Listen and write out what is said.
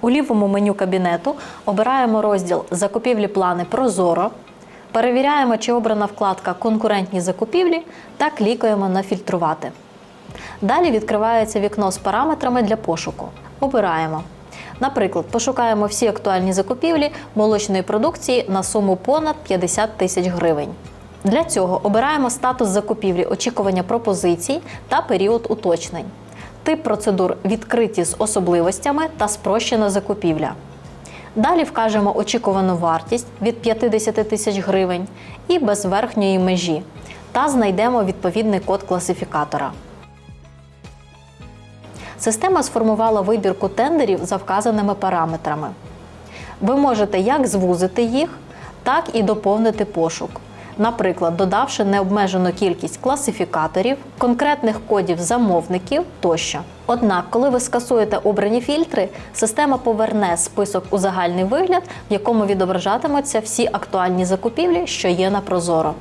У лівому меню кабінету обираємо розділ Закупівлі плани Прозоро. Перевіряємо, чи обрана вкладка Конкурентні закупівлі та клікаємо на Фільтрувати. Далі відкривається вікно з параметрами для пошуку. Обираємо. Наприклад, пошукаємо всі актуальні закупівлі молочної продукції на суму понад 50 тисяч гривень. Для цього обираємо статус закупівлі очікування пропозицій та період уточнень. Тип процедур відкриті з особливостями та спрощена закупівля. Далі вкажемо очікувану вартість від 50 тисяч гривень і без верхньої межі та знайдемо відповідний код класифікатора. Система сформувала вибірку тендерів за вказаними параметрами. Ви можете як звузити їх, так і доповнити пошук. Наприклад, додавши необмежену кількість класифікаторів, конкретних кодів замовників тощо. Однак, коли ви скасуєте обрані фільтри, система поверне список у загальний вигляд, в якому відображатимуться всі актуальні закупівлі, що є на Прозоро.